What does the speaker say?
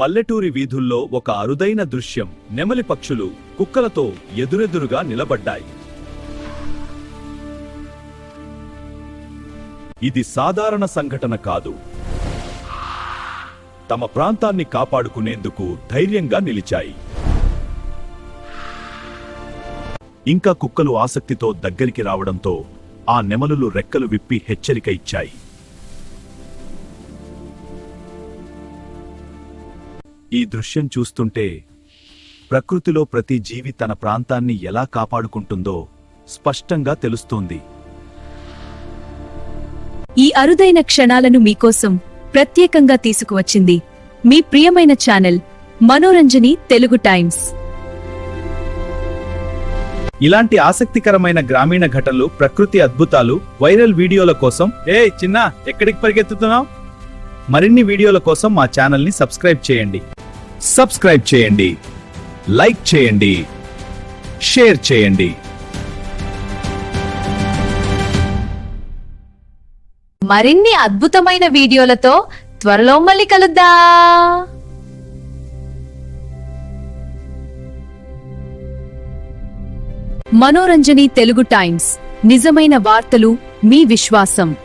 పల్లెటూరి వీధుల్లో ఒక అరుదైన దృశ్యం నెమలి పక్షులు కుక్కలతో ఎదురెదురుగా నిలబడ్డాయి. ఇది సాధారణ సంఘటన కాదు. తమ ప్రాంతాన్ని కాపాడుకునేందుకు ధైర్యంగా నిలిచాయి. ఇంకా కుక్కలు ఆసక్తితో దగ్గరికి రావడంతో ఆ నెమలులు రెక్కలు విప్పి హెచ్చరిక ఇచ్చాయి. ఈ దృశ్యం చూస్తుంటే ప్రకృతిలో ప్రతి జీవి తన ప్రాంతాన్ని ఎలా కాపాడుకుంటుందో స్పష్టంగా తెలుస్తోంది. ఈ అరుదైన క్షణాలను మీకోసం ప్రత్యేకంగా తీసుకువచ్చింది మీ ప్రియమైన ఛానల్ మనోరంజని తెలుగు టైమ్స్. ఇలాంటి ఆసక్తికరమైన గ్రామీణ ఘటనలు ప్రకృతి అద్భుతాలు వైరల్ వీడియోల కోసం ఏ చిన్న ఎక్కడికి పరిగెత్తుతున్నావు? మరిన్ని వీడియోల కోసం మా ఛానల్ని సబ్స్క్రైబ్ చేయండి. సబ్స్క్రైబ్ చేయండి లైక్ చేయండి షేర్ చేయండి. మరిన్ని అద్భుతమైన వీడియోలతో త్వరలో మళ్ళీ కలుద్దా. మనోరంజని తెలుగు టైమ్స్. నిజమైన వార్తలు మీ విశ్వాసం.